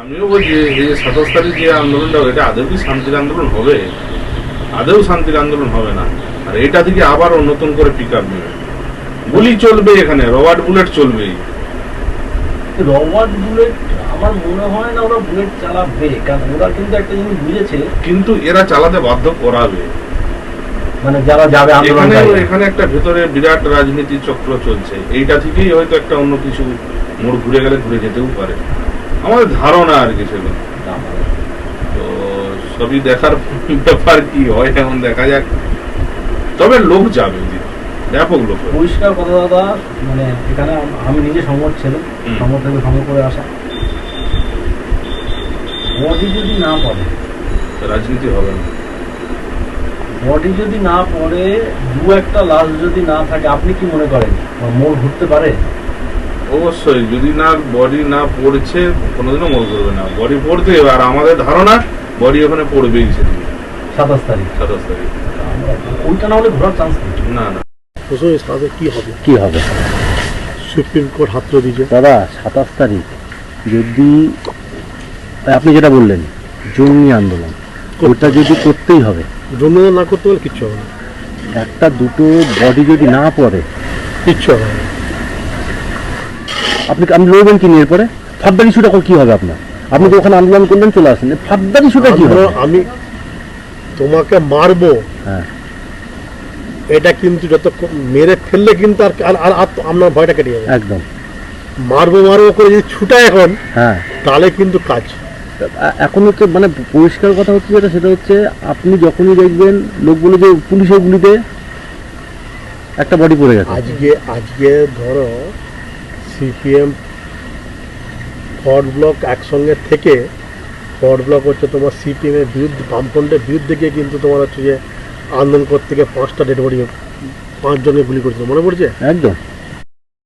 আমিও বলছি এই যে সাতাশ তারিখ যে আন্দোলনটা এটা আদৌ কি শান্তির আন্দোলন হবে? আদৌ শান্তির আন্দোলন হবে না। আর এটা থেকে আবারও নতুন করে পিক আপ নেবে। গুলি চলবে এখানে রবার্ট বুলেট চলবেই। রবার্ট বুলেট আমার মনে হয় না ওরা বুলেট চালাবে কারণ ওরা কিন্তু একটা জিনিস বুঝেছে। কিন্তু এরা চালাতে বাধ্য করাবে। মানে যারা যাবে এখানে এখানে একটা ভেতরে বিরাট রাজনীতি চক্র চলছে। এইটা থেকেই হয়তো একটা অন্য কিছু মোড় ঘুরে গেলে ঘুরে যেতেও পারে। আমাদের ধারণা আর কি সেগুলো। তো সবই দেখার ব্যাপার কি হয় এখন দেখা যাক। তবে লোক যাবে ব্যাপক লোক পরিষ্কার কথা দাদা মানে এখানে আমি নিজে ছেলে। থেকে করে আসা। বডি যদি না পড়ে রাজনীতি হবে না। বডি যদি না পড়ে দু একটা লাশ যদি না থাকে আপনি কি মনে করেন? মোড় ঘুরতে পারে? অবশ্যই যদি না বডি না পড়ছে কোনোদিনও মনে করবে না। বডি পড়তে হবে আর আমাদের ধারণা বডি ওখানে পড়বেই সেদিকে সাতাশ তারিখ। সাতাশ তারিখ। ওইটা না হলে ঘোরার চান্স না না। প্রশ্ন সাথে কি হবে? কি হবে? সুপ্রিম কোর্ট হাত দিয়েছে। দাদা সাতাশ তারিখ যদি আপনি যেটা বললেন জঙ্গি আন্দোলন ওটা যদি করতেই হবে জন্য না করতে পারলে কিচ্ছু হবে না। একটা দুটো বডি যদি না পড়ে কিচ্ছু হবে না। আপনি আপনি লড়বেন কি নিয়ে এরপরে? ফাদ্দার ইস্যুটা কি হবে আপনার? আপনি তো ওখানে আন্দোলন করলেন চলে আসেন। ফাদ্দার ইস্যুটা কি হবে? আমি তোমাকে মারবো। হ্যাঁ। এটা কিন্তু যত মেরে ফেললে কিন্তু আর আর- আর আপনার ভয়টা কেটে যাবে। একদম। মারবো মারবো করে যদি ছুটায় এখন হ্যাঁ। তাহলে কিন্তু কাজ। এখন হচ্ছে মানে পরিষ্কার কথা হচ্ছে যেটা সেটা হচ্ছে আপনি যখনই দেখবেন লোক বলে যে পুলিশের গুলিতে একটা বডি পড়ে গেছে। আজকে আজকে ধরো সিপিএম ফর ব্লক একসঙ্গে থেকে ফর ব্লক হচ্ছে তোমার সিপিএমের বিরুদ্ধে, বামফ্রন্টের বিরুদ্ধে গিয়ে কিন্তু তোমার হচ্ছে যে আন্দোলন করতে গিয়ে পাঁচটা ডেড বডি পাঁচজনকে গুলি করেছিল। মনে পড়ছে? একদম।